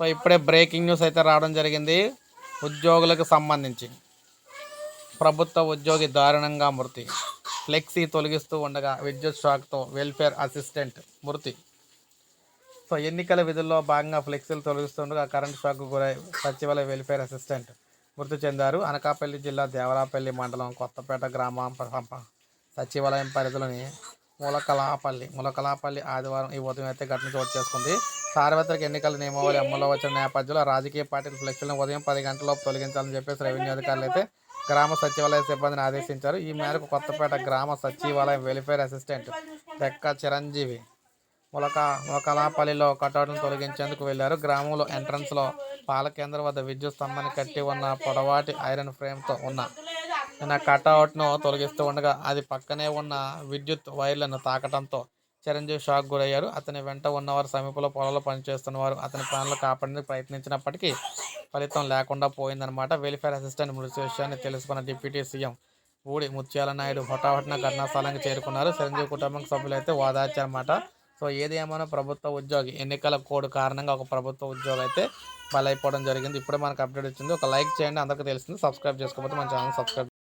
So ఇప్పుడే breaking news అయితే రావడం జరిగింది. ఉద్యోగులకు సంబంధించి. ప్రభుత్వ ఉద్యోగి దారుణంగా మృతి. ఫ్లెక్సీ తొలగిస్తూ ఉండగా విద్యుత్ షాక్తో వెల్ఫేర్ అసిస్టెంట్ మృతి. సో ఎన్నికల విధుల్లో భాగంగా ఫ్లెక్సీలు తొలగిస్తుండగా కరెంట్ షాక్ గురై సచివాలయ వెల్ఫేర్ అసిస్టెంట్ మృతి చెందారు. అనకాపల్లి జిల్లా దేవరాపల్లి మండలం కొత్తపేట గ్రామం సచివాలయం పరిధిలోని మూలకలాపల్లి మూలకలాపల్లి ఆదివారం ఈ ఉదయం అయితే ఘటన చోటు చేసుకుంది. సార్వత్రిక ఎన్నికల నియమావళి అమల్లో వచ్చిన నేపథ్యంలో రాజకీయ పార్టీల ఫ్లెక్సీలను ఉదయం పది గంటలలోపు తొలగించాలని చెప్పేసి రెవెన్యూ అధికారులు అయితే గ్రామ సచివాలయ సిబ్బందిని ఆదేశించారు. ఈ మేరకు కొత్తపేట గ్రామ సచివాలయం వెల్ఫేర్ అసిస్టెంట్ రెక్క చిరంజీవి ములక ములకలాపల్లిలో కటౌట్ను తొలగించేందుకు వెళ్ళారు గ్రామంలో ఎంట్రన్స్లో పాల కేంద్రం వద్ద విద్యుత్ స్తంభాన్ని కట్టి ఉన్న పొడవాటి ఐరన్ ఫ్రేమ్తో ఉన్న నిన్న కటౌట్ను తొలగిస్తూ ఉండగా అది పక్కనే ఉన్న విద్యుత్ వైర్లను తాకడంతో చిరంజీవి షాక్ గురయ్యారు. అతని వెంట ఉన్నవారు సమీపంలో పొలంలో పనిచేస్తున్నవారు అతని ప్రాణాలు కాపాడేందుకు ప్రయత్నించినప్పటికీ ఫలితం లేకుండా పోయిందనమాట వెల్ఫేర్ అసిస్టెంట్ మృతి విషయాన్ని తెలుసుకున్న డిప్యూటీ సీఎం ఊడి ముత్యాల నాయుడు హుటాహుటిన ఘటనాస్థలానికి చేరుకున్నారు. చిరంజీవి కుటుంబం సభ్యులైతే వాదార్చారన్నమాట. సో ఏది ఏమైనా ప్రభుత్వ ఉద్యోగి ఎన్నికల కోడ్ కారణంగా ఒక ప్రభుత్వ ఉద్యోగి అయితే బలైపోవడం జరిగింది. ఇప్పుడే మనకు అప్డేట్ వచ్చింది. ఒక లైక్ చేయండి. అందరికీ తెలిసింది సబ్స్క్రైబ్ చేసుకోకపోతే మన ఛానల్ సబ్స్క్రైబ్